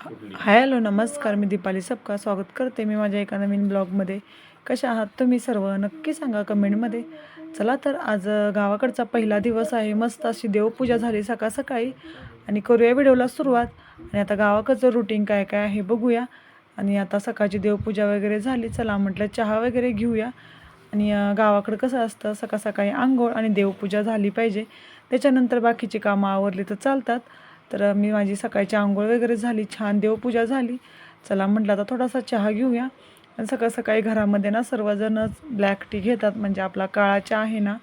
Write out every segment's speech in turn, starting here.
Hello नमस्कार मी दीपाली सबका स्वागत करते मी माझ्या एका नवीन ब्लॉगमध्ये. कशा आहात तुम्ही सर्व? नक्की सांगा कमेंटमध्ये. चला तर आज गावाकडचा पहिला दिवस आहे. मस्त अशी देवपूजा झाली सकाळ सकाळी. आणि करूया व्हिडिओला सुरुवात. आणि आता गावाकडचं रुटीन काय काय आहे बघूया. आणि आता सकाळची देवपूजा वगैरे झाली. चला म्हटलं चहा वगैरे घेऊया. आणि गावाकडं कसं असतं? सकाळ सकाळी आंघोळ आणि देवपूजा झाली पाहिजे. त्याच्यानंतर बाकीची कामं आवरली तर चालतात. तर मी माझी सकाळची आंघोळ वगैरे झाली छान देवपूजा झाली. चला म्हटलं आता थोडासा चहा घेऊया. आणि सकाळ सकाळी घरामध्ये ना सर्वजणच ब्लॅक टी घेतात म्हणजे आपला काळा चहा आहे ना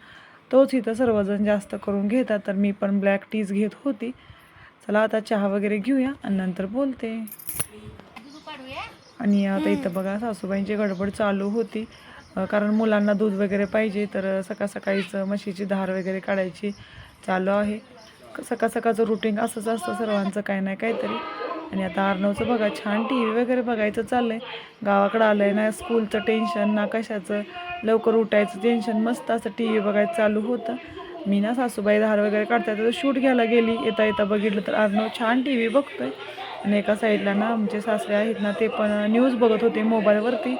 तोच इथं सर्वजण जास्त करून घेतात. तर मी पण ब्लॅक टीच घेत होती. चला आता चहा वगैरे घेऊया आणि नंतर बोलते. आणि आता इथं बघा सासूबाईंची गडबड चालू होती. कारण मुलांना दूध वगैरे पाहिजे तर सकाळ सकाळीच म्हशीची धार वगैरे काढायची चालू आहे. सकाळ सकाळचं रुटीन असंच असतं सर्वांचं काय नाही काहीतरी. आणि आता अर्णवचं बघा छान टी व्ही वगैरे बघायचं चाललं आहे गावाकडं आलं आहे ना स्कूलचं टेन्शन ना कशाचं. लवकर उठायचं टेन्शन मस्त असं टी व्ही बघायचं चालू होतं. मी ना सासूबाई धार वगैरे काढतात तर शूट घ्यायला गेली. येता येता बघितलं तर अर्णव छान टी व्ही बघतो आहे आणि एका साईडला ना आमचे सासरे आहेत ना ते पण न्यूज बघत होते मोबाईलवरती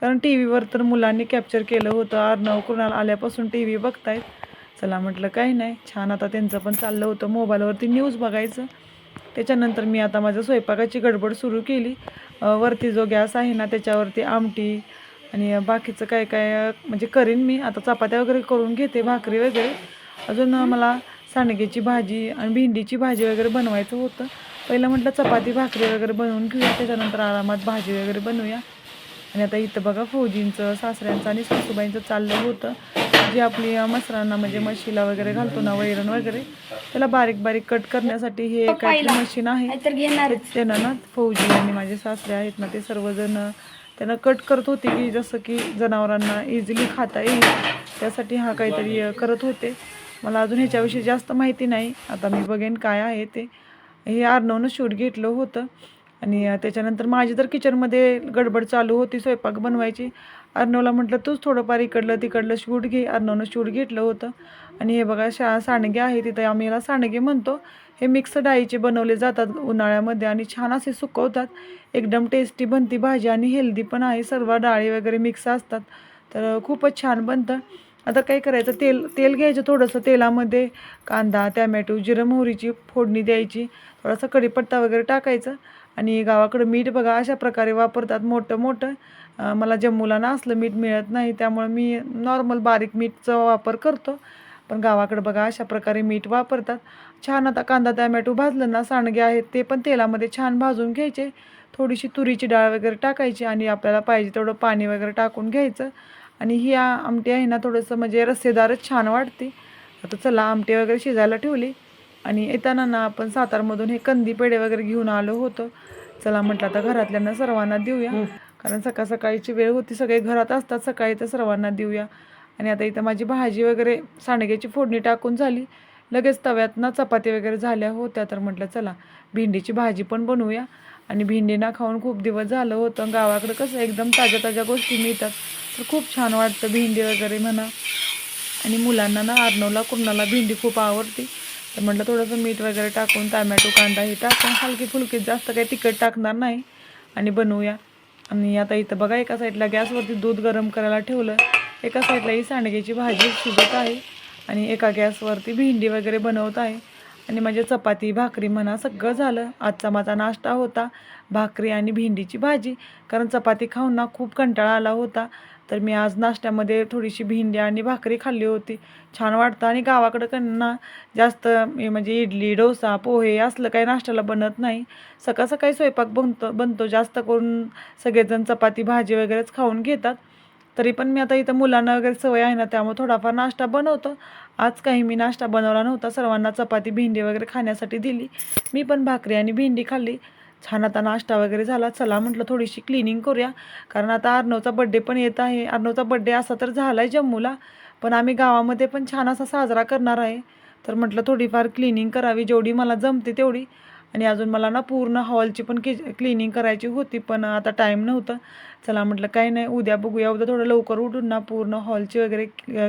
कारण टी व्हीवर तर मुलांनी कॅप्चर केलं होतं. अर्णव कुणाला आल्यापासून टी व्ही बघतायत. चला म्हटलं काही नाही. छान आता त्यांचं पण चाललं होतं मोबाईलवरती न्यूज बघायचं. त्याच्यानंतर मी आता माझ्या स्वयंपाकाची गडबड सुरू केली. वरती जो गॅस आहे ना त्याच्यावरती आमटी आणि बाकीचं काय काय म्हणजे करीन मी. आता चपात्या वगैरे करून घेते भाकरी वगैरे. अजून मला सांडग्याची भाजी आणि भेंडीची भाजी वगैरे बनवायचं होतं. पहिलं म्हटलं चपाती भाकरी वगैरे बनवून घेऊया. त्याच्यानंतर आरामात भाजी वगैरे बनवूया. आणि आता इथं बघा फौजींचं सासऱ्यांचं आणि सासूबाईंचं चाललं होतं. जी आपली मसरांना म्हणजे म्हशीला वगैरे घालतो ना वैरण वगैरे त्याला बारीक बारीक कट करण्यासाठी हे काय मशीन आहे. त्यानं ना फौजी आणि माझे सासरे आहेत ना ते सर्वजण त्यांना कट करत होते की जसं की जनावरांना इझिली खाता येईल त्यासाठी हा काहीतरी करत होते. मला अजून ह्याच्याविषयी जास्त माहिती नाही. आता मी बघेन काय आहे ते. हे अर्णवनं शूट घेतलं होतं. आणि त्याच्यानंतर माझी तर किचनमध्ये गडबड चालू होती स्वयंपाक बनवायची. अर्णवला म्हटलं तूच थोडंफार इकडलं तिकडलं शूट घे. अर्णवनं शूट घेतलं होतं. आणि हे बघा शा सांडगे आहे तिथं. आम्ही याला सांडगे म्हणतो. हे मिक्स डाळीचे बनवले जातात उन्हाळ्यामध्ये आणि छान असे सुकवतात. एकदम टेस्टी बनती भाजी आणि हेल्दी पण आहे. सर्व डाळी वगैरे मिक्स असतात. तर खूपच छान बनतं. आता काय करायचं? तेल तेल घ्यायचं थोडंसं तेलामध्ये. कांदा टॅमॅटो जिरं मोहरीची फोडणी द्यायची. थोडासा कढीपत्ता वगैरे टाकायचं. आणि गावाकडं मीठ बघा अशा प्रकारे वापरतात. मोठं मोठं. मला जम्मूला ना असलं मीठ मिळत नाही त्यामुळे मी नॉर्मल बारीक मीठचा वापर करतो. पण गावाकडं बघा अशा प्रकारे मीठ वापरतात. छान आता कांदा टॅमॅटो भाजलं ना सांडगे आहेत ते पण तेलामध्ये छान भाजून घ्यायचे. थोडीशी तुरीची डाळ वगैरे टाकायची आणि आपल्याला पाहिजे तेवढं पाणी वगैरे टाकून घ्यायचं. आणि ही आमटी आहे ना थोडंसं म्हणजे रस्सेदारच छान वाटते. आता चला आमटी वगैरे शिजायला ठेवली. आणि येताना ना आपण सातारमधून हे कंदी पेढे वगैरे घेऊन आलो होतो. चला म्हटलं आता घरातल्यांना सर्वांना देऊया. कारण सकाळ सकाळची वेळ होती सगळे घरात असतात सकाळी तर सर्वांना देऊया. आणि आता इथं माझी भाजी वगैरे सांडग्याची फोडणी टाकून झाली. लगेच तव्यात ना चपाती वगैरे झाल्या होत्या तर म्हटलं चला भेंडीची भाजी पण बनवूया. आणि भेंडी ना खाऊन खूप दिवस झालं होतं. गावाकडं कसं एकदम ताज्या ताज्या गोष्टी मिळतात. तर खूप छान वाटतं भेंडी वगैरे म्हणा. आणि मुलांना ना अर्णवला कुणाला भेंडी खूप आवडते. तर म्हटलं थोडंसं मीठ वगैरे टाकून टमॅटो कांदा हे टाकून हलकी फुलकीत जास्त काही तिखट टाकणार नाही. आणि बनवूया. आणि आता इथं बघा एका साईडला गॅसवरती दूध गरम करायला ठेवलं. एका साईडला ही सांडग्याची भाजी शिजत आहे आणि एका गॅसवरती भेंडी वगैरे बनवत आहे. आणि म्हणजे चपाती भाकरी म्हणा सगळं झालं. आजचा माझा नाश्ता होता भाकरी आणि भेंडीची भाजी. कारण चपाती खाऊन ना खूप कंटाळा आला होता. तर मी आज नाश्त्यामध्ये थोडीशी भेंडी आणि भाकरी खाल्ली होती. छान वाटतं आणि गावाकडं त्यांना जास्त म्हणजे इडली डोसा पोहे असलं काही नाश्त्याला बनत नाही. सकाळ सकाळी स्वयंपाक बनतो बनतो. जास्त करून सगळेजण चपाती भाजी वगैरेच खाऊन घेतात. तरी पण मी आता इथं मुलांना वगैरे सवय आहे ना त्यामुळे थोडाफार नाश्ता बनवतो. आज काही मी नाश्ता बनवला नव्हता. सर्वांना चपाती भेंडी वगैरे खाण्यासाठी दिली. मी पण भाकरी आणि भेंडी खाल्ली. छान आता नाश्ता वगैरे झाला. चला म्हटलं थोडीशी क्लिनिंग करूया. कारण आता अर्णवचा बड्डे पण येत आहे. अर्णवचा बड्डे असा तर झाला आहे जम्मूला. पण आम्ही गावामध्ये पण छान असा साजरा करणार आहे. तर म्हटलं थोडीफार क्लिनिंग करावी. जेवढी मला जमते तेवढी. आणि अजून मला ना पूर्ण हॉलची पण के क्लिनिंग करायची होती. पण आता टाईम नव्हतं. चला म्हटलं काही नाही. उद्या बघूया. उद्या थोडं लवकर उठून ना पूर्ण हॉलची वगैरे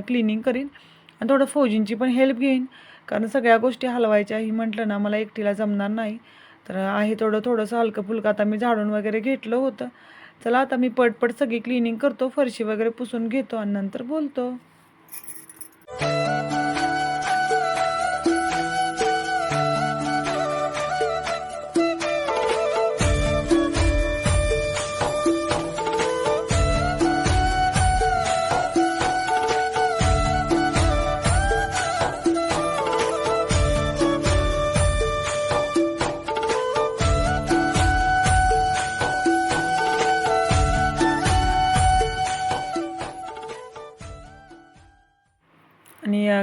क्लिनिंग करीन. आणि थोडं फौजींची पण हेल्प घेईन. कारण सगळ्या गोष्टी हलवायच्या ही म्हटलं ना मला एकटीला जमणार नाही. तर आहे थोडं थोडंसं हलकं फुलकं आता मी झाडून वगैरे घेतलं होतं. चला आता मी पटपट सगळी क्लिनिंग करतो फरशी वगैरे पुसून घेतो आणि नंतर बोलतो.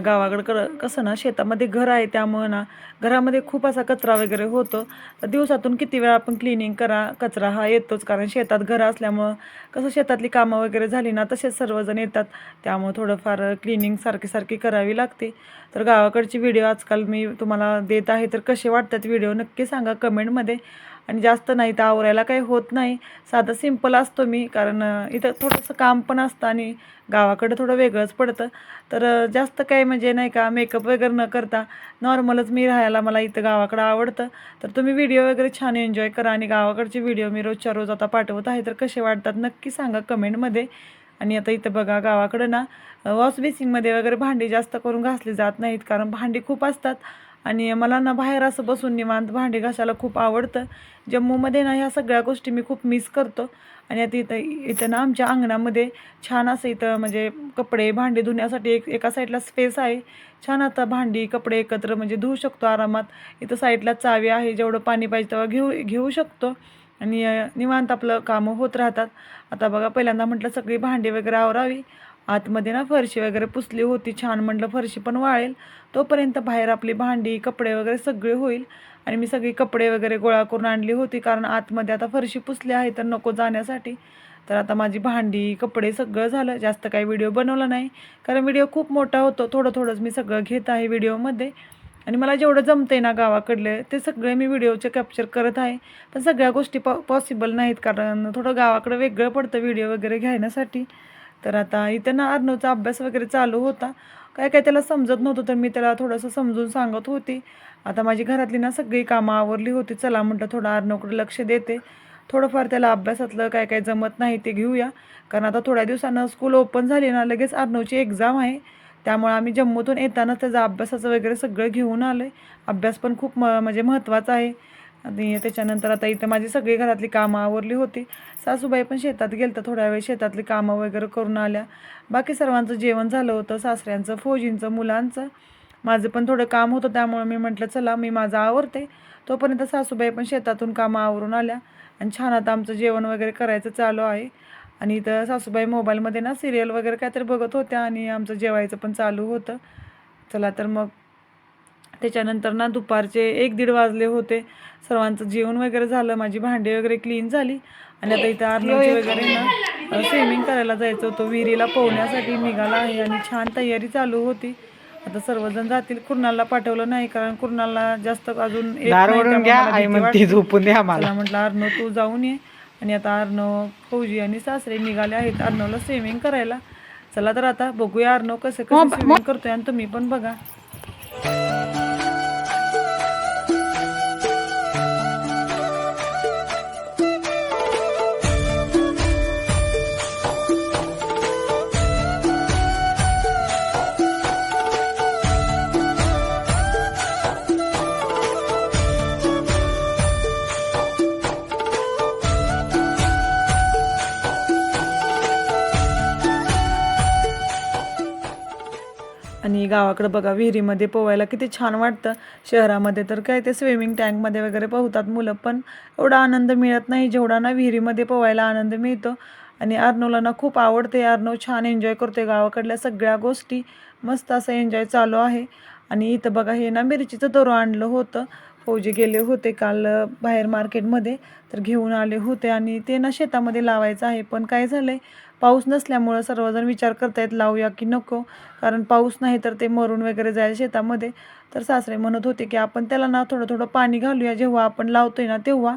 गावाकडं कर कसं ना शेतामध्ये घर आहे त्यामुळं ना घरामध्ये खूप असा कचरा वगैरे होतो. तर दिवसातून किती वेळा आपण क्लिनिंग करा कचरा हा येतोच कारण शेतात घर असल्यामुळं कसं शेतातली कामं वगैरे झाली ना तसेच सर्वजण येतात. त्यामुळं थोडंफार क्लिनिंग सारखी सारखी करावी लागते. तर गावाकडची व्हिडिओ आजकाल मी तुम्हाला देत आहे तर कसे वाटतात व्हिडिओ नक्की सांगा कमेंटमध्ये. आणि जास्त नाही तर आवरायला काही होत नाही. साधं सिंपल असतो मी कारण इथं थोडंसं काम पण असतं आणि गावाकडं थोडं वेगळंच पडतं. तर जास्त काही म्हणजे नाही का मेकअप वगैरे न करता नॉर्मलच मी राहायला मला इथं गावाकडं आवडतं. तर तुम्ही व्हिडिओ वगैरे छान एन्जॉय करा आणि गावाकडचे व्हिडिओ मी रोजच्या रोज आता पाठवत आहे. तर कसे वाटतात नक्की सांगा कमेंटमध्ये आणि आता इथं बघा गावाकडं ना वॉश बेसिंगमध्ये वगैरे भांडी जास्त करून घासली जात नाहीत कारण भांडी खूप असतात. आणि मला ना बाहेर असं बसून निवांत भांडी घासायला खूप आवडतं. जम्मूमध्ये ना ह्या सगळ्या गोष्टी मी खूप मिस करतो. आणि आता इथं इथं ना आमच्या अंगणामध्ये छान असं इथं म्हणजे कपडे भांडी धुण्यासाठी एक एका साईडला स्पेस आहे. छान आता भांडी कपडे एकत्र म्हणजे धुवू शकतो आरामात. इथं साईडला चावी आहे जेवढं पाणी पाहिजे तेव्हा घेऊ घेऊ शकतो. आणि निवांत आपलं कामं होत राहतात. आता बघा पहिल्यांदा म्हटलं सगळी भांडी वगैरे आवरावी. आतमध्ये ना फरशी वगैरे पुसली होती छान म्हटलं फरशी पण वाळेल. तोपर्यंत बाहेर आपली भांडी कपडे वगैरे सगळे होईल. आणि मी सगळी कपडे वगैरे गोळा करून आणली होती कारण आतमध्ये आता फरशी पुसली आहे तर नको जाण्यासाठी. तर आता माझी भांडी कपडे सगळं झालं. जास्त काही व्हिडिओ बनवला नाही कारण व्हिडिओ खूप मोठा होतो. थोडं थोडंच मी सगळं घेत आहे व्हिडिओमध्ये. आणि मला जेवढं जमतं आहे ना गावाकडले ते सगळे मी व्हिडिओचे कॅप्चर करत आहे. पण सगळ्या गोष्टी पॉ पॉसिबल नाहीत कारण थोडं गावाकडं वेगळं पडतं व्हिडिओ वगैरे घेण्यासाठी तर आता इथं ना अर्णवचा अभ्यास वगैरे चालू होता. काय काय त्याला समजत नव्हतं तर मी त्याला थोडंसं समजून सांगत होती. आता माझी घरातली ना सगळी कामं आवरली होती. चला म्हटलं थोडं अर्णवकडे लक्ष देते. थोडंफार त्याला अभ्यासातलं काय काय जमत नाही ते घेऊया. कारण आता थोड्या दिवसानं स्कूल ओपन झाली ना लगेच अर्णवची एक्झाम आहे. त्यामुळे आम्ही जम्मूतून येताना त्याचा अभ्यासाचं वगैरे सगळं घेऊन आलो आहे अभ्यास पण खूप म म्हणजे महत्त्वाचा आहे. आणि त्याच्यानंतर आता इथं माझी सगळी घरातली कामं आवरली होती. सासूबाई पण शेतात गेलतं तर थोड्या वेळ शेतातली कामं वगैरे करून आल्या. बाकी सर्वांचं जेवण झालं होतं सासऱ्यांचं फौजींचं मुलांचं. माझं पण थोडं काम होतं त्यामुळे मी म्हटलं चला मी माझं आवरते. तोपर्यंत सासूबाई पण शेतातून कामं आवरून आल्या. आणि छान आता आमचं जेवण वगैरे करायचं चालू आहे. आणि इथं सासूबाई मोबाईलमध्ये ना सिरियल वगैरे काहीतरी बघत होत्या आणि आमचं जेवायचं पण चालू होतं. चला तर मग त्याच्यानंतर ना दुपारचे एक दीड वाजले होते. सर्वांचं जेवण वगैरे झालं माझी भांडी वगैरे क्लीन झाली. आणि आता इथं आर्नवची वगैरे ना स्विमिंग करायला जायचं होतं. विहिरीला पोहण्यासाठी निघाला आहे आणि छान तयारी चालू होती. आता सर्वजण जातील. कुर्नालला पाठवलं नाही कारण कुर्नालला जास्त अजून म्हटलं अर्णव तू जाऊन ये. आणि आता अर्णव फौजी आणि सासरे निघाले आहेत अर्णवला स्विमिंग करायला. चला तर आता बघूया अर्णव कसं कसं स्विमिंग करतोय आणि तुम्ही पण बघा. आणि गावाकडं बघा विहिरीमध्ये पोवायला किती छान वाटतं. शहरामध्ये तर काय ते स्विमिंग टँकमध्ये वगैरे पोहतात मुलं पण एवढा आनंद मिळत नाही जेवढा ना विहिरीमध्ये पोवायला आनंद मिळतो. आणि अर्नवला ना खूप आवडते अर्नव छान एन्जॉय करते गावाकडल्या सगळ्या गोष्टी. मस्त असं एन्जॉय चालू आहे. आणि इथं बघा हे ना मिरचीचं दोरं आणलं होतं. फौजी गेले होते काल बाहेर मार्केटमध्ये तर घेऊन आले होते आणि ते ना शेतामध्ये लावायचं आहे. पण काय झालं आहे पाऊस नसल्यामुळं सर्वजण विचार करतायत लावूया की नको? कारण पाऊस नाही तर ते मरून वगैरे जाईल शेतामध्ये. तर सासरे म्हणत होते की आपण त्याला ना थोडं थोडं पाणी घालूया जेव्हा आपण लावतोय ना तेव्हा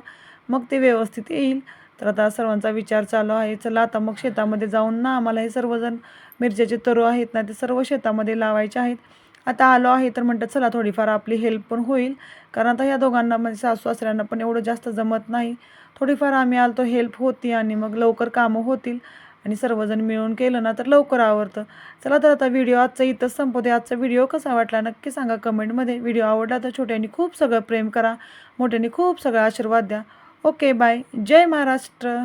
मग ते व्यवस्थित येईल. तर आता सर्वांचा विचार चालू आहे चला आता मग शेतामध्ये जाऊन ना आम्हाला हे सर्वजण मिरच्याचे तरू आहेत ना ते सर्व शेतामध्ये लावायचे आहेत. आता आलो आहे तर म्हणतात चला थोडीफार आपली हेल्प पण होईल. कारण आता ह्या दोघांना म्हणजे सासू सासऱ्यांना पण एवढं जास्त जमत नाही. थोडीफार आम्ही आलो तो हेल्प होती आणि मग लवकर कामं होतील. आणि सर्वजण मिळून केलं ना तर लवकर आवडतं. चला तर आता व्हिडिओ आजचा इथंच संपवते. आजचा व्हिडिओ कसा वाटला नक्की सांगा कमेंटमध्ये व्हिडिओ आवडला तर छोट्यांनी खूप सगळं प्रेम करा मोठ्यांनी खूप सगळं आशीर्वाद द्या. ओके बाय जय महाराष्ट्र.